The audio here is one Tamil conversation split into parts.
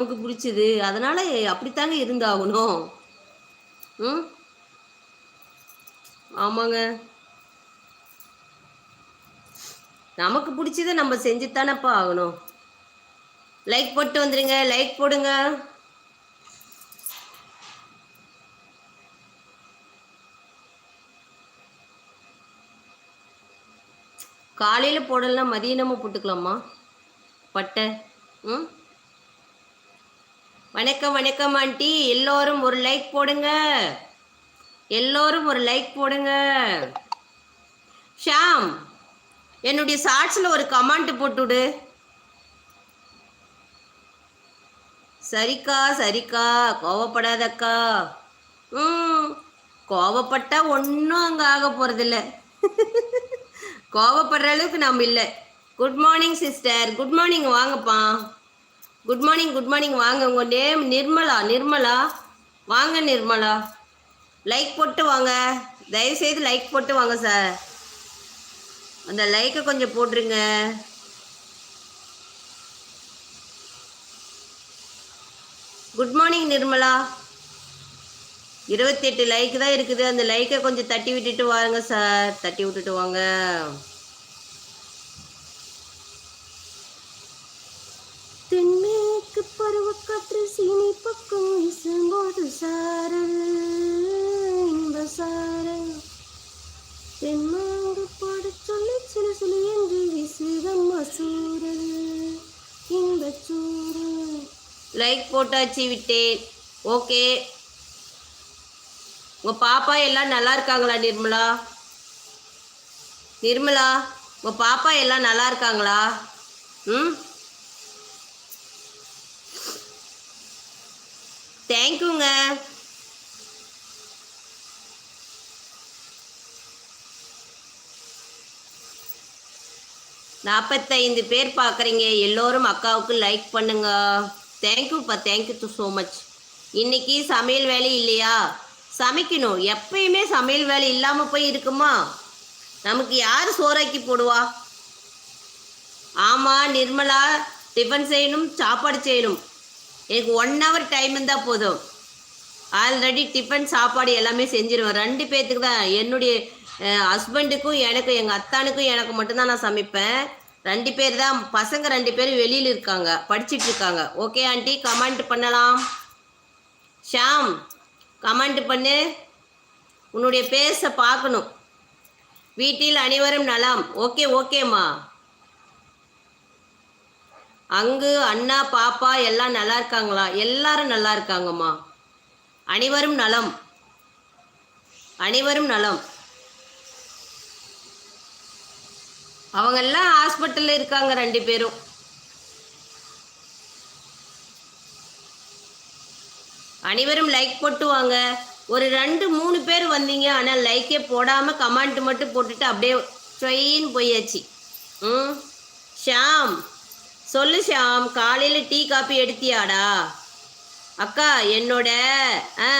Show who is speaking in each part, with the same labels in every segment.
Speaker 1: நமக்கு பிடிச்சது. அதனால அப்படித்தாங்க இருந்தாகணும். ம்? ஆமாங்க. நமக்கு பிடிச்சதை நம்ம செஞ்சுத்தானப்பா ஆகணும். லைக் போட்டு வந்துடுங்க லைக் போடுங்க. காலையில் போடலாம் மதியானமும் போட்டுக்கலாமா? பட்டை. ம்? வணக்கம் வணக்கம் ஆண்டி. எல்லோரும் ஒரு லைக் போடுங்க. எல்லோரும் ஒரு லைக் போடுங்க. ஷாம் என்னுடைய ஷார்ட்ஸில் ஒரு கமெண்ட் போட்டுடு சரிக்கா சரிக்கா. கோவப்படாதக்கா. ம் கோவப்பட்டா ஒன்றும் அங்கே ஆக போகிறதில்ல கோவப்படுற அளவுக்கு நம்ம இல்லை. Good morning sister good morning வாங்கப்பா. குட் மார்னிங் குட் மார்னிங் வாங்க உங்கள் நேம் நிர்மலா நிர்மலா. வாங்க நிர்மலா. லைக் போட்டு வாங்க. தயவுசெய்து லைக் போட்டு வாங்க சார் அந்த லைக்கை கொஞ்சம் போட்டுருங்க. Good morning Nirmala. இருபத்தெட்டு லைக் தான் இருக்குது. அந்த லைக்கை கொஞ்சம் தட்டி விட்டுட்டு வாங்க சார் தட்டி விட்டுட்டு வாங்க. சாரல் இன்ப சாரல். தென்மாங்கு பாட சொல்லி சில சில என்று வீசுதம்மா சூரல் இன்ப சூரல். லைக் போட்டாச்சு விட்டேன். ஓகே உங்க பாப்பா எல்லாம் நல்லா இருக்காங்களா நிர்மலா? நிர்மலா உங்க பாப்பா எல்லாம் நல்லா இருக்காங்களா? ம்? தேங்க்யூங்க. நாற்பத்தைந்து பேர் பார்க்குறீங்க எல்லோரும் அக்காவுக்கு லைக் பண்ணுங்க. தேங்க்யூப்பா. Thank you so much. இன்னைக்கு சமையல் வேலை இல்லையா? சமைக்கணும். எப்பயுமே சமையல் வேலை இல்லாமல் போய் இருக்குமா? நமக்கு யார் சோறாக்கி போடுவா? ஆமாம் நிர்மலா டிஃபன் செய்யணும் சாப்பாடு செய்யணும். எனக்கு ஒன் ஹவர் டைம் இருந்தால் போதும். ஆல்ரெடி டிஃபன் சாப்பாடு எல்லாமே செஞ்சிருவேன். ரெண்டு பேர்த்துக்கு தான். என்னுடைய ஹஸ்பண்டுக்கும் எனக்கும் எங்கள் அத்தானுக்கும் எனக்கு மட்டும்தான் நான் சமைப்பேன். ரெண்டு பேர் தான். பசங்க ரெண்டு பேரும் வெளியில் இருக்காங்க. படிச்சுட்டு இருக்காங்க. ஓகே ஆண்டி கமெண்ட் பண்ணலாம். ஷாம் கமெண்ட் பண்ணு. உன்னுடைய பேச பார்க்கணும். வீட்டில் அனைவரும் நலம். ஓகே ஓகேம்மா அங்கு அண்ணா பாப்பா எல்லாம் நல்லா இருக்காங்களா? எல்லாரும் நல்லா இருக்காங்கம்மா. அனைவரும் நலம். அனைவரும் நலம். அவங்கெல்லாம் ஹாஸ்பிட்டலில் இருக்காங்க ரெண்டு பேரும். அனைவரும் லைக் போட்டு வாங்க. ஒரு ரெண்டு மூணு பேர் வந்தீங்க. ஆனால் லைக்கே போடாமல் கமெண்ட் மட்டும் போட்டுட்டு அப்படியே ட்ரெயின் போயாச்சு. ம் ஷாம். சொல்லு ஷாம் காலையில் டீ காப்பி எடுத்தியாடா? அக்கா என்னோட ஆ.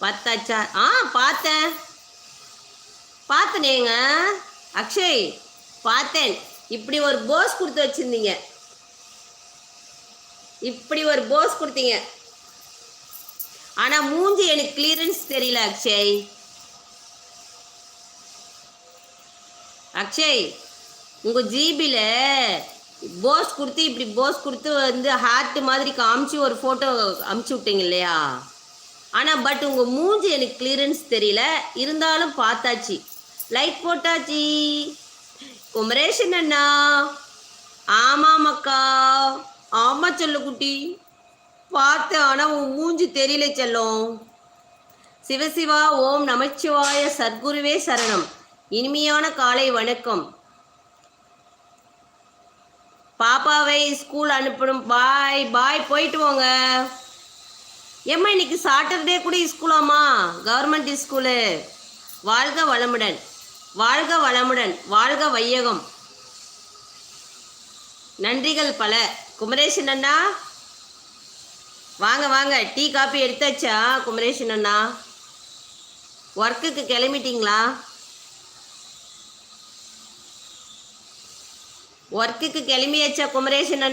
Speaker 1: பார்த்தாச்சா ஆ பார்த்தேன். பார்த்தனேங்க. அக்ஷய் பார்த்தேன். இப்படி ஒரு போஸ் கொடுத்து வச்சுருந்தீங்க. இப்படி ஒரு போஸ் கொடுத்தீங்க. ஆனால் மூஞ்சி எனக்கு கிளியரன்ஸ் தெரியல அக்ஷய். அக்ஷய் உங்கள் ஜிபியில் போஸ் கொடுத்து இப்படி போஸ் கொடுத்து வந்து ஹார்ட் மாதிரி காமிச்சு ஒரு ஃபோட்டோ அமுச்சு விட்டீங்க இல்லையா? ஆனால் பட் உங்கள் மூஞ்சி எனக்கு கிளியரன்ஸ் தெரியல. இருந்தாலும் பார்த்தாச்சு. லைக் போட்டாச்சு. குமரேஷன் அண்ணா. ஆமாம் அக்கா ஆமாம் சொல்லு குட்டி. பார்த்தேன் ஆனால் உன் மூஞ்சி தெரியல செல்லம். சிவசிவா ஓம் நமச்சிவாய சத்குருவே சரணம். இனிமையான காலை வணக்கம். பாப்பாவை ஸ்கூல் அனுப்பணும். பாய் பாய் போயிட்டு போங்க. ஏம்மா இன்னைக்கு சாட்டர்டே கூட ஸ்கூலாமா கவர்மெண்ட் ஸ்கூலு வாழ்க வளமுடன். வாழ்க வளமுடன். வாழ்க வையகம். நன்றிகள் பல. குமரேசன் அண்ணா. வாங்க வாங்க. டீ காப்பி எடுத்தாச்சா குமரேசன் அண்ணா? ஒர்க்குக்கு கிளம்பிட்டீங்களா? ஒர்க்குக்கு கிளம்பியாச்சா குமரேசன்